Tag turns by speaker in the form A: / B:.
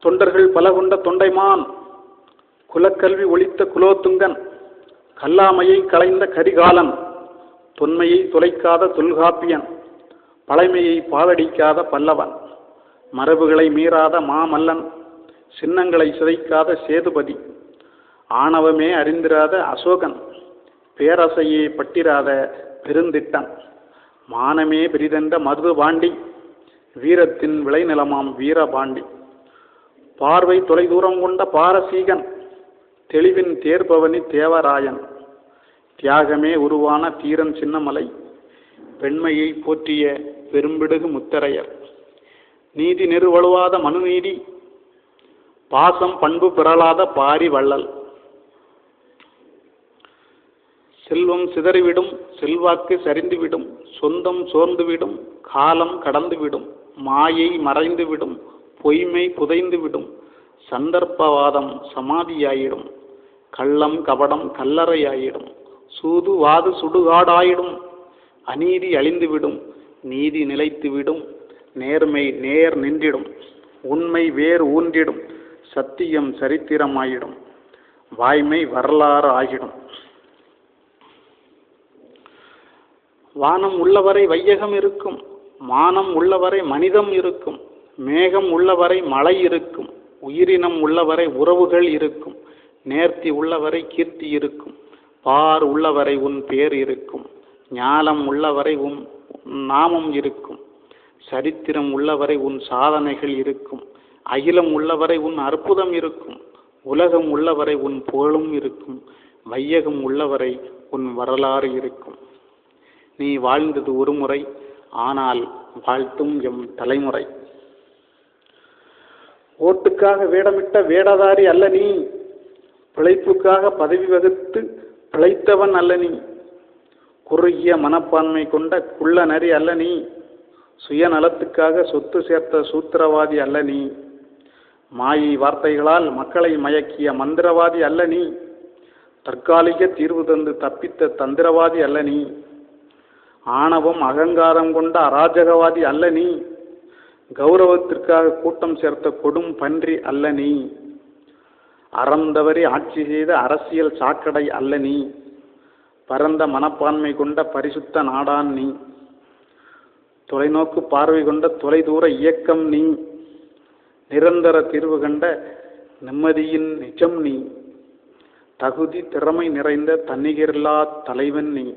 A: தொண்டர்கள் பல கொண்ட தொண்டைமான். குலக்கல்வி ஒழித்த குலோத்துங்கன். கல்லாமையை களைந்த கரிகாலன். தொன்மையை தொலைக்காத தொல்காப்பியன். பழைமையை பாழடிக்காத பல்லவன். மரபுகளை மீறாத மாமல்லன். சின்னங்களை சிதைக்காத சேதுபதி. ஆணவமே அறிந்திராத அசோகன். பேரசையே பட்டிராத பெருந்திட்டன். மானமே பெரிதென்ற மருதுபாண்டி. வீரத்தின் விளைநிலமாம் வீரபாண்டி. பார்வை தொலைதூரம் கொண்ட பாரசீகன் தெளிவின் தேர்பவனி தேவராயன். தியாகமே உருவான தீரன் சின்னமலை பெண்மையை போற்றிய பெரும்பிடுகு முத்தரையர். நீதி நெருவழுவாத மனுநீதி பாசம் பண்பு பிறலாத பாரி வள்ளல். செல்வம் சிதறிவிடும் செல்வாக்கு சரிந்துவிடும் சொந்தம் சோர்ந்துவிடும் காலம் கடந்துவிடும் மாயை மறைந்துவிடும் பொய்மை புதைந்துவிடும் சந்தர்ப்பவாதம் சமாதியாயிடும். கள்ளம் கபடம் கல்லறையாயிடும். சூது வாது சுடுகாடாயிடும். அநீதி அழிந்துவிடும். நீதி நிலைத்துவிடும். நேர்மை நேர் நின்றிடும். உண்மை வேர் ஊன்றிடும். சத்தியம் சரித்திரமாயிடும். வாய்மை வரலாறு ஆகிடும். வானம் உள்ளவரை வையகம் இருக்கும். மானம் உள்ளவரை மனிதம் இருக்கும். மேகம் உள்ளவரை மழை இருக்கும். உயிரினம் உள்ளவரை உறவுகள் இருக்கும். நேர்த்தி உள்ளவரை கீர்த்தி இருக்கும். பார் உள்ளவரை உன் பேர் இருக்கும். ஞாலம் உள்ளவரை உன் நாமம் இருக்கும். சரித்திரம் உள்ளவரை உன் சாதனைகள் இருக்கும். அகிலம் உள்ளவரை உன் அற்புதம் இருக்கும். உலகம் உள்ளவரை உன் புகழும் இருக்கும். வையகம் உள்ளவரை உன் வரலாறு இருக்கும். நீ வாழ்ந்தது ஒரு முறை ஆனால் வாழ்த்தும் எம் தலைமுறை. ஓட்டுக்காக வேடமிட்ட வேடதாரி அல்ல நீ. பிழைப்புக்காக பதவி வகுத்து பிழைத்தவன் அல்ல நீ. குறுகிய மனப்பான்மை கொண்ட குள்ள நரி அல்ல நீ. சுயநலத்துக்காக சொத்து சேர்த்த சூத்திரவாதி அல்ல நீ. மாயை வார்த்தைகளால் மக்களை மயக்கிய மந்திரவாதி அல்ல நீ. தற்காலிக தீர்வு தந்து தப்பித்த தந்திரவாதி அல்ல நீ. ஆணவம் அகங்காரம் கொண்ட அராஜகவாதி அல்ல நீ. கௌரவத்திற்காக கூட்டம் சேர்த்த கொடும் பன்றி அல்ல நீ. அறந்தவரை ஆட்சி செய்த அரசியல் சாக்கடை அல்ல நீ. பரந்த மனப்பான்மை கொண்ட பரிசுத்த நாடான் நீ. தொலைநோக்கு பார்வை கொண்ட தொலைதூர இயக்கம் நீ. நிரந்தர தீர்வு கண்ட நிம்மதியின் நிஜம் நீ. தகுதி திறமை நிறைந்த தன்னிகரில்லா தலைவன் நீ.